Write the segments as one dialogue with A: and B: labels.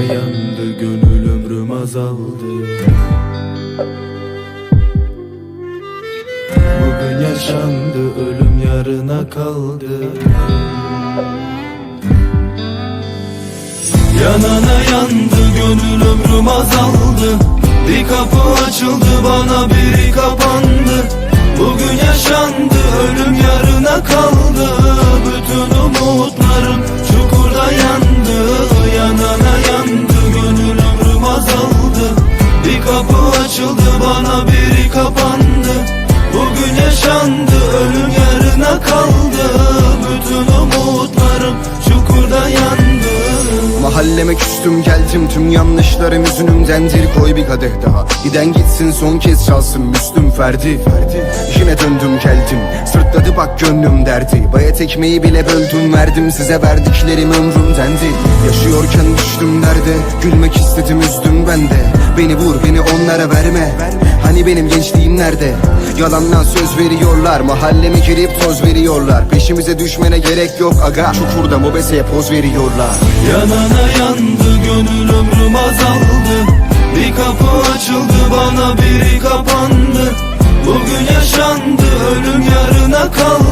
A: Yandı gönül ömrüm azaldı. Bugün yaşandı ölüm yarına kaldı. Yanana yandı gönül ömrüm azaldı. Bir kapı açıldı bana biri kapandı kapı açıldı bana biri kapandı. Bugün yaşandı ölüm yarına kaldı. Bütün umutlarım çukurda yandı
B: Mahalleme küstüm geldim. Tüm yanlışlarım yüzünümdendir. Koy bir kadeh daha. Giden gitsin son kez çalsın. Müslüm Ferdi Yine döndüm geldim. Sırtladı bak gönlüm derdi. Bayat ekmeği bile böldüm verdim. Size verdiklerim ömrümdendi. Yaşıyorken düştüm nerede gülmek istedim üzdüm ben de. Beni vur beni onlara verme. Hani benim gençliğim nerede? Yalandan söz veriyorlar. Mahalleme girip toz veriyorlar. Peşimize düşmene gerek yok aga. Çukurda mobeseye poz veriyorlar.
A: Yanana yandı gönül ömrüm azaldı. Bir kapı açıldı bana biri kapandı. Bugün yaşandı ölüm yarına kaldı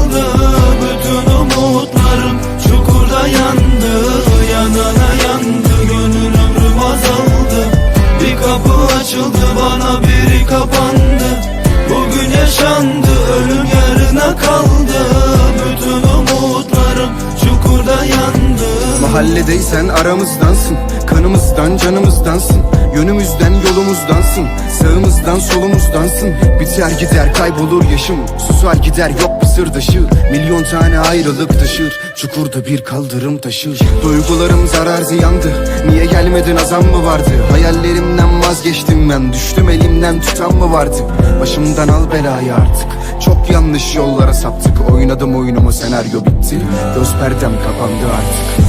B: Mahalledeysen aramızdansın Kanımızdan canımızdansın Yönümüzden yolumuzdansın Sağımızdan solumuzdansın. Biter gider kaybolur yaşım Susar gider yok bir sırdaşı Milyon tane ayrılık taşır Çukurda bir kaldırım taşır. Duygularım zarar ziyandı Niye gelmedin azam mı vardı? Hayallerimden vazgeçtim ben Düştüm elimden tutan mı vardı? Başımdan al belayı artık Çok yanlış yollara saptık. Oynadım oyunumu senaryo bitti. Göz perdem kapandı artık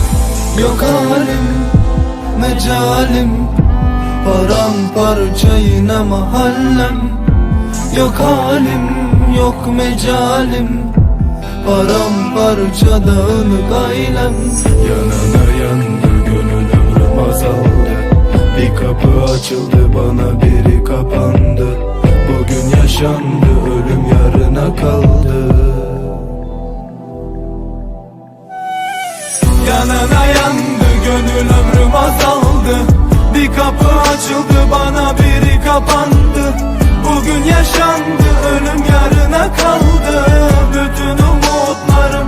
A: Yok halim, mecalim Paramparça yine mahallem. Yok halim, yok mecalim Paramparça dağınık ailem Yanana yandı gönül ömrüm azaldı. Bir kapı açıldı bana biri kapandı. Bugün yaşandı ölüm yarına kaldı Yanana yandı gönül ömrüm azaldı. Bir kapı açıldı bana biri kapandı. Bugün yaşandı ölüm yarına kaldı. Bütün umutlarım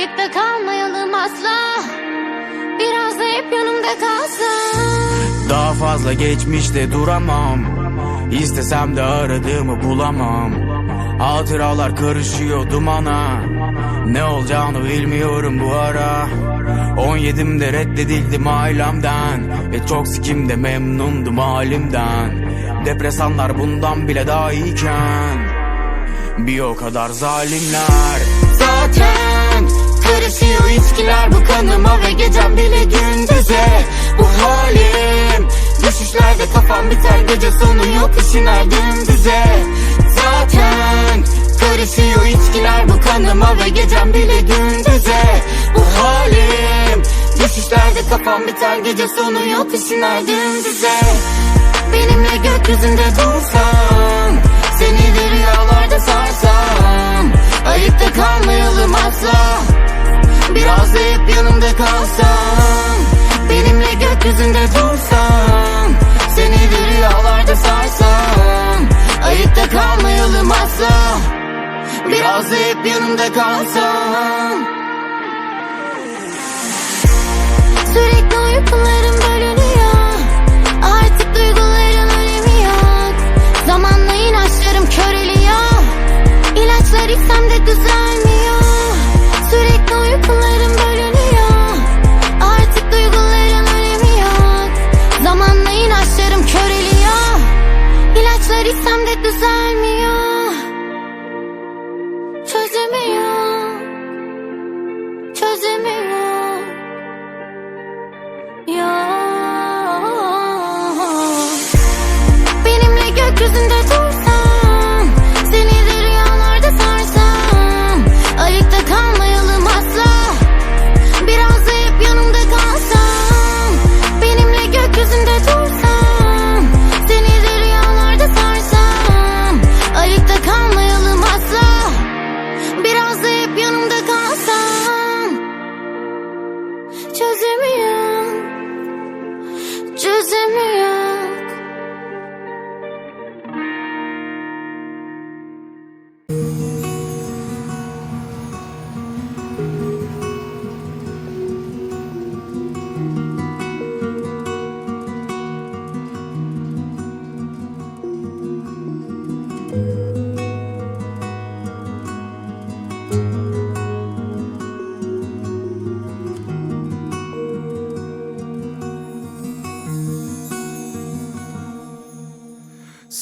C: Ayıkta kalmayalım asla. Biraz da hep yanımda kalsan
D: Daha fazla geçmişte duramam. İstesem de aradığımı bulamam. Hatıralar karışıyor dumana. Ne olacağını bilmiyorum bu ara. 17'imde reddedildim ailemden. Ve toksikimde memnundum halimden. Depresanlar bundan bile daha iyiken. Bir o kadar zalimler.
C: Zaten karışıyor içkiler bu kanıma ve gecem bile gündüze. Bu halim düşüşlerde kafam biter gece sonu yok işin her gündüze Zaten karışıyor içkiler bu kanıma ve gecem bile gündüze. Bu halim düşüşlerde kafam biter gece sonu yok işin her gündüze Benimle gökyüzünde dursan Seni de rüyalarda sarsam Ayıkta kalmayalım asla Biraz da hep yanımda kalsan Benimle gökyüzünde dursan Seni de rüyalarda sarsam Ayıkta kalmayalım asla. Biraz da hep yanımda kalsan. Sürekli uykularım that designed me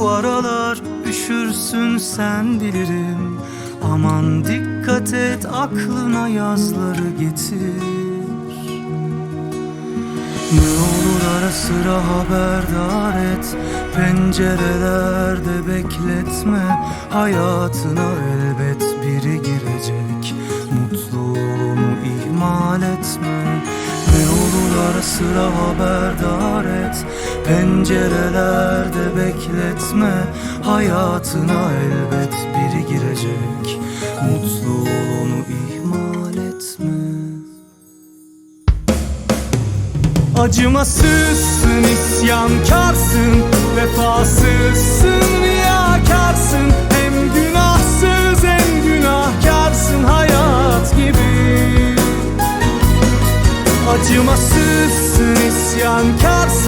E: Bu aralar üşürsün sen bilirim. Aman dikkat et aklına yazları getir. Ne olur ara sıra haberdar et Pencerelerde bekletme. Hayatına elbet biri girecek Mutluluğunu ihmal etme sıra haberdar et Pencerelerde bekletme. Hayatına elbet biri girecek Mutlu ol onu ihmal etme. Acımasızsın, isyankarsın Vefasızsın, riyakarsın. Hem günahsız hem günahkarsın Hayat gibi. Acımasızsın isyankarsın